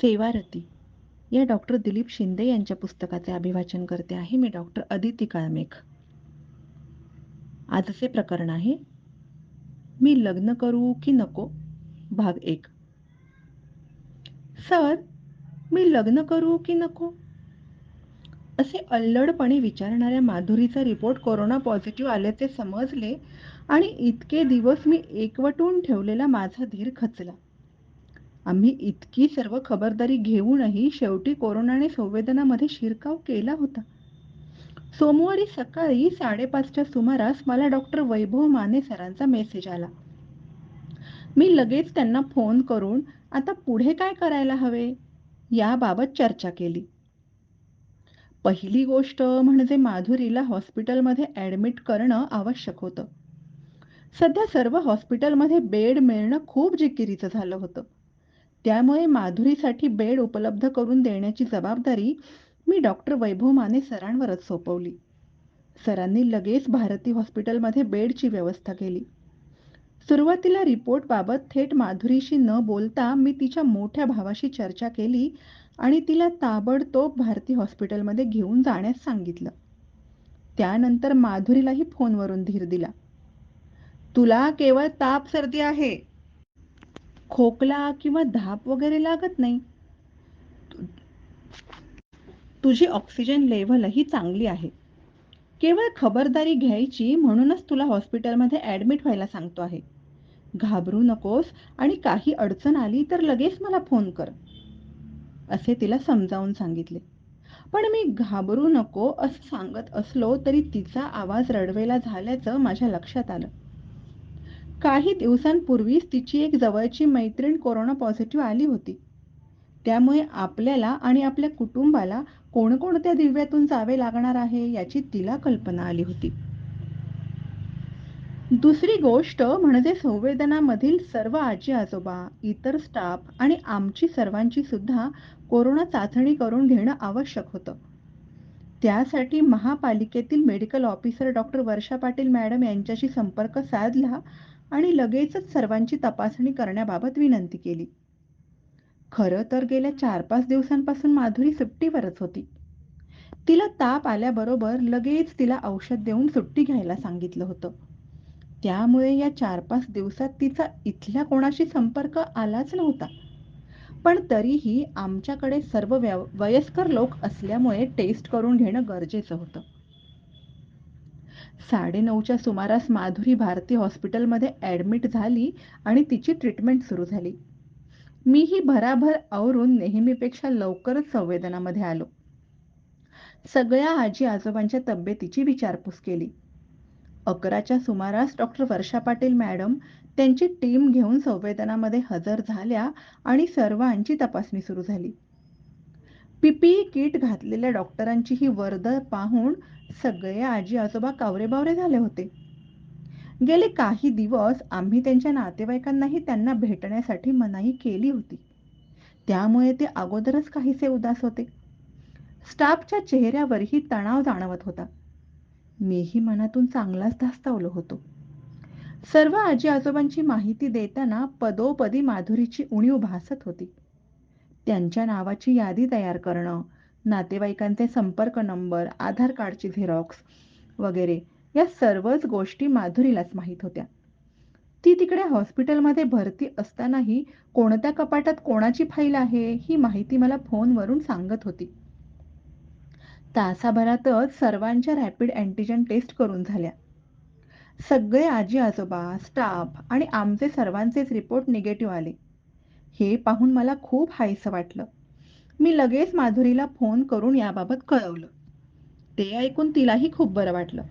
सेवारती या डॉक्टर दिलीप शिंदे यांच्या पुस्तकाचे अभिवाचन करते आहे मी डॉक्टर अदिती काळमेघ. आजचे प्रकरण आहे मी लग्न करू की नको? भाग एक. सर मी लग्न करू की नको? असे अल्लडपणे विचारणाऱ्या माधुरीचा रिपोर्ट कोरोना पॉझिटिव्ह आल्याचे समजले आणि इतके दिवस मी एकवटून ठेवलेला माझा धीर खचला. आम्ही इतकी सर्व खबरदारी घेऊनही शेवटी कोरोनाने संवेदनामध्ये शिरकाव केला होता. सोमवारी सकाळी साडेपाचच्या सुमारास मला डॉक्टर वैभव माने सरांचा मेसेज आला. मी लगेच त्यांना फोन करून आता पुढे काय करायला हवे? याबाबत चर्चा केली. पहिली गोष्ट म्हणजे माधुरीला हॉस्पिटलमध्ये ॲडमिट करणं आवश्यक होतं. सध्या सर्व हॉस्पिटलमध्ये बेड मिळणं खूप जिकिरीचं झालं होतं. त्यामुळे माधुरीसाठी बेड उपलब्ध करून देण्याची जबाबदारी मी डॉक्टर वैभव माने सरांवरच सोपवली. सरांनी लगेच भारती हॉस्पिटलमध्ये बेडची व्यवस्था केली. सुरुवातीला रिपोर्टबाबत थेट माधुरीशी न बोलता मी तिच्या मोठ्या भावाशी चर्चा केली आणि तिला ताबडतोब भारती हॉस्पिटलमध्ये घेऊन जाण्यास सांगितलं. त्यानंतर माधुरीलाही फोनवरून धीर दिला. तुला केवळ ताप सर्दी आहे. खोकला किंवा धाप वगैरे लागत नाही. तुझी ऑक्सिजन लेव्हलही चांगली आहे. केवळ खबरदारी घ्यायची म्हणूनच तुला हॉस्पिटलमध्ये ॲडमिट व्हायला सांगतो आहे. घाबरू नकोस आणि काही अडचण आली तर लगेच मला फोन कर. असे तिला समजावून सांगितले. पण मी घाबरू नको असं सांगत असलो तरी तिचा आवाज रडवेला झाल्याचं माझ्या लक्षात आलं. काही दिवसांपूर्वीच तिची एक जवळची मैत्रीण कोरोना पॉझिटिव्ह आली होती. त्यामुळे आपल्याला आणि आपल्या कुटुंबाला कोणकोणत्या दिव्यातून जावे लागणार आहे याची तिला कल्पना आली होती. दुसरी गोष्ट म्हणजे संवेदनामधील सर्व आजी आजोबा इतर स्टाफ आणि आमची सर्वांची सुद्धा कोरोना चाचणी करून घेणं आवश्यक होतं. त्यासाठी महापालिकेतील medical officer doctor Varsha Patil madam यांच्याशी संपर्क साधला आणि लगेचच सर्वांची तपासणी करण्याबाबत विनंती केली. खरं तर गेल्या चार पाच दिवसांपासून माधुरी सुट्टीवरच होती. तिला ताप आल्याबरोबर लगेच तिला औषध देऊन सुट्टी घ्यायला सांगितलं होतं. त्यामुळे या चार पाच दिवसात तिचा इथल्या कोणाशी संपर्क आलाच नव्हता. पण तरीही आमच्याकडे सर्व वयस्कर लोक असल्यामुळे टेस्ट करून घेणं गरजेचं होतं. साडेनऊच्या सुमारास माधुरी भारती हॉस्पिटलमध्ये ॲडमिट झाली आणि तिची ट्रीटमेंट सुरू झाली. मीही भराभर आवरून नेहमीपेक्षा लवकरच संवेदनामध्ये आलो. सगळ्या आजी आजोबांच्या तब्येतीची विचारपूस केली. अकराच्या सुमारास डॉक्टर वर्षा पाटील मॅडम त्यांची टीम घेऊन संवेदनामध्ये हजर झाल्या आणि सर्वांची तपासणी सुरू झाली. पीपीई किट घातलेल्या डॉक्टरांची ही वर्दळ पाहून सगळे आजी आजोबा कावरेबावरे झाले होते. गेले काही दिवस आम्ही त्यांच्या नातेवाईकांनाही त्यांना भेटण्यासाठी मनाई केली होती. त्यामुळे ते अगोदरच काहीसे उदास होते. स्टाफच्या चेहऱ्यावरही तणाव जाणवत होता. मीही मनातून चांगलाच धास्तावलो होतो. सर्व आजी आजोबांची माहिती देताना पदोपदी माधुरीची उणीव भासत होती. त्यांच्या नावाची यादी तयार करणं नातेवाईकांचे संपर्क नंबर आधार कार्डची झेरॉक्स वगैरे या सर्वच गोष्टी माधुरीलाच माहीत होत्या. ती तिकडे हॉस्पिटलमध्ये भरती असतानाही कोणत्या कपाटात कोणाची फाईल आहे ही माहिती मला फोनवरून सांगत होती. तासाभरातच सर्वांच्या रॅपिड अँटीजन टेस्ट करून झाल्या. सगळे आजी आजोबा स्टाफ आणि आमचे सर्वांचेच रिपोर्ट निगेटिव्ह आले. हे पाहून मला खूप हायसं वाटलं. मी लगेच माधुरीला फोन करून याबाबत कळवलं. ते ऐकून तिलाही खूप बरं वाटलं.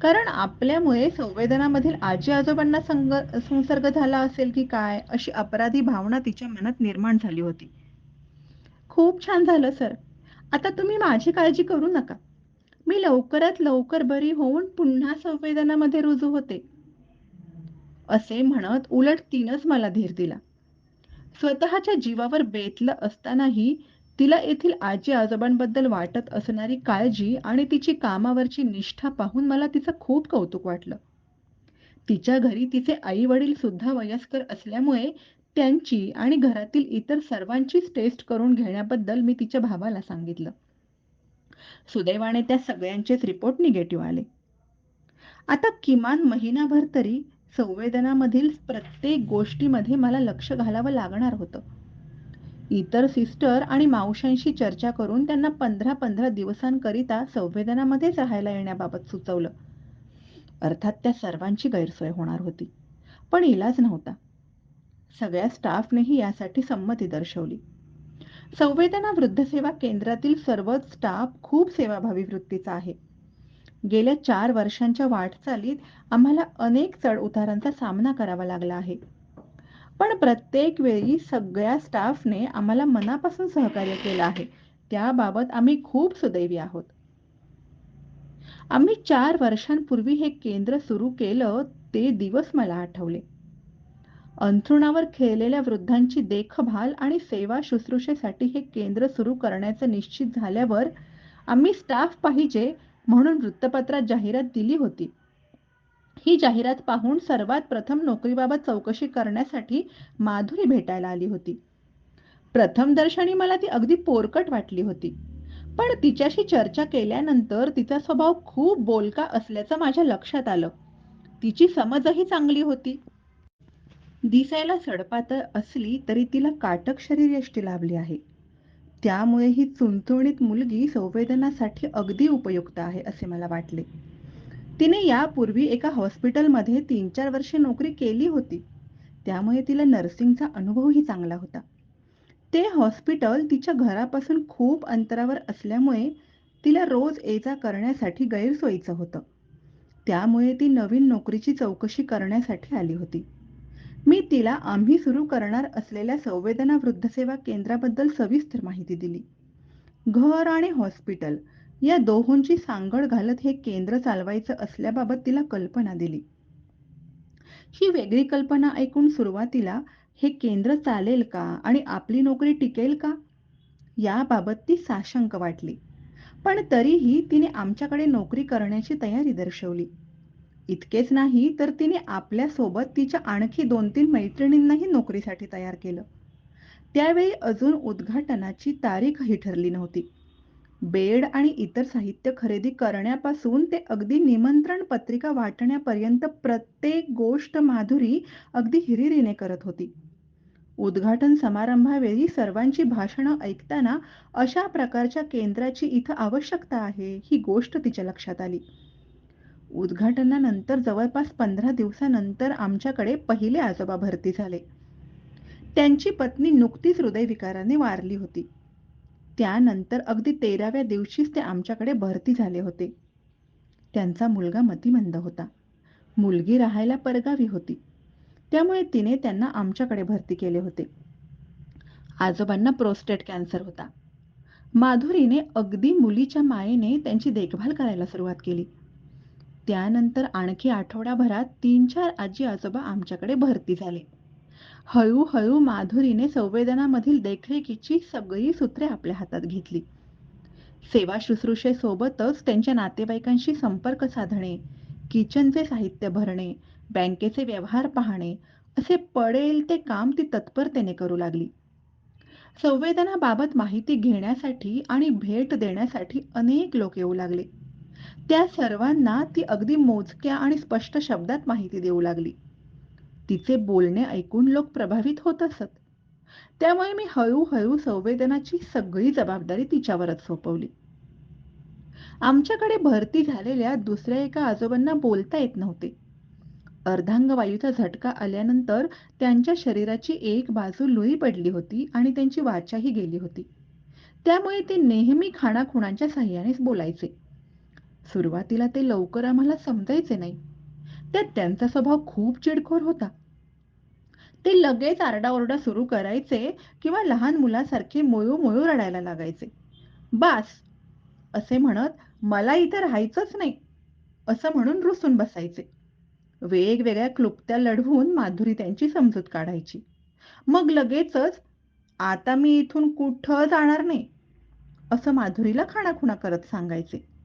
कारण आपल्यामुळे संवेदनामधील आजी आजोबांना संग संसर्ग झाला असेल की काय अशी अपराधी भावना तिच्या मनात निर्माण झाली होती. खूप छान झालं सर. आता तुम्ही माझी काळजी करू नका. मी लवकरात लवकर बरी होऊन पुन्हा संवेदनामध्ये रुजू होते. असे म्हणत उलट तिनंच मला धीर दिला. स्वतःच्या जीवावर बेतलं असतानाही तिला येथील आजी आजोबांबद्दल वाटत असणारी काळजी आणि तिची कामावरची निष्ठा पाहून मला तिचं खूप कौतुक वाटलं तिच्या घरी तिचे आई वडील सुद्धा वयस्कर असल्यामुळे त्यांची आणि घरातील इतर सर्वांचीच टेस्ट करून घेण्याबद्दल मी तिच्या भावाला सांगितलं. सुदैवाने त्या सगळ्यांचेच रिपोर्ट निगेटिव्ह आले. आता किमान महिनाभर तरी संवेदनामधील प्रत्येक गोष्टीमध्ये मला लक्ष घालावं लागणार होतं. इतर सिस्टर आणि मावशांशी चर्चा करून त्यांना पंधरा पंधरा दिवसांकरिता संवेदनामध्येच राहायला येण्याबाबत सुचवलं. अर्थात त्या सर्वांची गैरसोय होणार होती. पण इलाज नव्हता. सगळ्या स्टाफनेही यासाठी संमती दर्शवली. संवेदना वृद्धसेवा केंद्रातील सर्वच स्टाफ खूप सेवाभावी वृत्तीचा आहे. गेल्या चार वर्षांच्या वाटचालीत आम्हाला अनेक चढ-उतारांचा सामना करावा लागला आहे. पण प्रत्येक वेळी सगळ्या स्टाफने आम्हाला मनापासून सहकार्य केलं आहे. त्याबाबत आम्ही खूप सुदैवी आहोत. आम्ही चार वर्षांपूर्वी हे केंद्र सुरू केलं ते दिवस मला आठवले. अंथरुणावर खेळलेल्या वृद्धांची देखभाल आणि सेवा शुश्रूषेसाठी हे केंद्र सुरू करण्याचं निश्चित झाल्यावर आम्ही स्टाफ पाहिजे म्हणून वृत्तपत्रात जाहिरात दिली होती. ही जाहिरात पाहून सर्वात प्रथम नोकरीबाबत चौकशी करण्यासाठी माधुरी भेटायला आली होती. प्रथमदर्शनी मला ती अगदी पोरकट वाटली होती. पण तिच्याशी चर्चा केल्यानंतर तिचा स्वभाव खूप बोलका असल्याचं माझ्या लक्षात आलं. तिची समजही चांगली होती. दिसायला सडपातळ असली तरी तिला काटक शरीरयष्टी लाभली आहे. त्यामुळे ही चुणचुणीत मुलगी संवेदनासाठी अगदी उपयुक्त आहे असे मला वाटले. तिने यापूर्वी एका हॉस्पिटलमध्ये तीन चार वर्षे नोकरी केली होती. त्यामुळे तिला नर्सिंगचा अनुभवही चांगला होता. ते हॉस्पिटल तिच्या घरापासून खूप अंतरावर असल्यामुळे तिला रोज ये-जा करण्यासाठी गैरसोयीचं होतं. त्यामुळे ती नवीन नोकरीची चौकशी करण्यासाठी आली होती. मी तिला आम्ही सुरू करणार असलेल्या संवेदना वृद्धसेवा केंद्राबद्दल सविस्तर माहिती दिली. घर आणि हॉस्पिटल या दोहोंची सांगड घालत हे केंद्र चालवायचं असल्याबाबत तिला कल्पना दिली. ही वेगळी कल्पना ऐकून सुरुवातीला हे केंद्र चालेल का आणि आपली नोकरी टिकेल का? याबाबत ती साशंक वाटली. पण तरीही तिने आमच्याकडे नोकरी करण्याची तयारी दर्शवली. इतकेच नाही तर तिने आपल्यासोबत तिच्या आणखी दोन तीन मैत्रिणींनाही नोकरीसाठी तयार केलं. त्यावेळी अजून उद्घाटनाची तारीखही ठरली नव्हती. बेड आणि इतर साहित्य खरेदी करण्यापासून ते अगदी निमंत्रण पत्रिका वाटण्यापर्यंत प्रत्येक गोष्ट माधुरी अगदी हिरिरीने करत होती. उद्घाटन समारंभावेळी सर्वांची भाषणं ऐकताना अशा प्रकारच्या केंद्राची इथं आवश्यकता आहे ही गोष्ट तिच्या लक्षात आली. उद्घाटनानंतर जवळपास पंधरा दिवसानंतर आमच्याकडे पहिले आजोबा भरती झाले. त्यांची पत्नी नुकतीच हृदयविकाराने वारली होती. त्यानंतर अगदी तेराव्या दिवशीच ते आमच्याकडे भरती झाले होते. त्यांचा मुलगा मतिमंद होता. मुलगी राहायला परगावी होती. त्यामुळे तिने त्यांना आमच्याकडे भरती केले होते. आजोबांना प्रोस्टेट कॅन्सर होता. माधुरीने अगदी मुलीच्या मायेने त्यांची देखभाल करायला सुरुवात केली. त्यानंतर आणखी आठवडाभरात तीन चार आजी-आजोबा आमच्याकडे भरती झाले. हळूहळू माधुरीने संवेदनामधील देखरेखीची सगळी सूत्रे आपल्या हातात घेतली. सेवा शुश्रूषेसोबतच त्यांच्या नातेवाईकांशी संपर्क साधणे, किचनचे साहित्य भरणे, बँकेचे व्यवहार पाहणे असे पडेल ते काम ती तत्परतेने करू लागली. संवेदनाबाबत माहिती घेण्यासाठी आणि भेट देण्यासाठी अनेक लोक येऊ लागले. त्या सर्वांना ती अगदी मोजक्या आणि स्पष्ट शब्दात माहिती देऊ लागली. तिचे बोलणे ऐकून लोक प्रभावित होत असत. त्यामुळे मी हळूहळू संवेदनाची सगळी जबाबदारी तिच्यावरच सोपवली. आमच्याकडे भरती झालेल्या दुसऱ्या एका आजोबांना बोलता येत नव्हते. अर्धांगवायूचा झटका आल्यानंतर त्यांच्या शरीराची एक बाजू लुई पडली होती आणि त्यांची वाचाही गेली होती. त्यामुळे ते नेहमी खाणाखुणांच्या सहाय्यानेच बोलायचे. सुरुवातीला ते लवकर आम्हाला समजायचे नाही. त्यात त्यांचा स्वभाव खूप चिडखोर होता. ते लगेच आरडाओरडा सुरू करायचे किंवा लहान मुलासारखे मोयू मोयू रडायला लागायचे. "बास" असे म्हणत "मला इथे राहायचंच नाही" असं म्हणून रुसून बसायचे. वेगवेगळ्या क्लुप्त्या लढवून माधुरी त्यांची समजूत काढायची. मग लगेचच "आता मी इथून कुठं जाणार नाही" असं माधुरीला खाणाखुणा करत सांगायचे.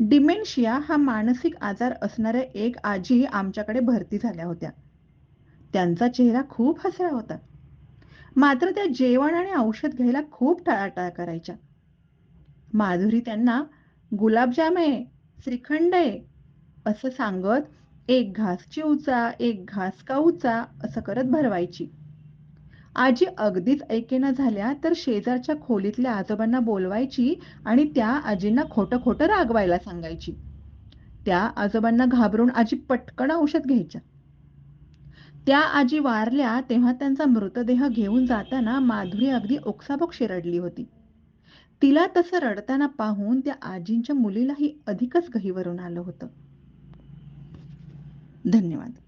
डिमेन्शिया हा मानसिक आजार असणाऱ्या एक आजी आमच्याकडे भरती झाल्या होत्या. त्यांचा चेहरा खूप हसरा होता. मात्र त्या जेवण आणि औषध घ्यायला खूप टाळाटाळ करायच्या. माधुरी त्यांना गुलाबजाम आहे, श्रीखंड आहे असं सांगत एक घास चिवचा, एक घास काऊचा असं करत भरवायची. आजी अगदीच ऐकेना झाल्या तर शेजारच्या खोलीतल्या आजोबांना बोलवायची आणि त्या आजींना खोटं खोटं रागवायला सांगायची. त्या आजोबांना घाबरून आजी पटकन औषध घ्यायच्या. त्या आजी वारल्या तेव्हा त्यांचा मृतदेह घेऊन जाताना माधुरी अगदी ओक्साबोक शिरडली होती. तिला तसं रडताना पाहून त्या आजींच्या मुलीलाही अधिकच गहीवरून आलं होतं. धन्यवाद.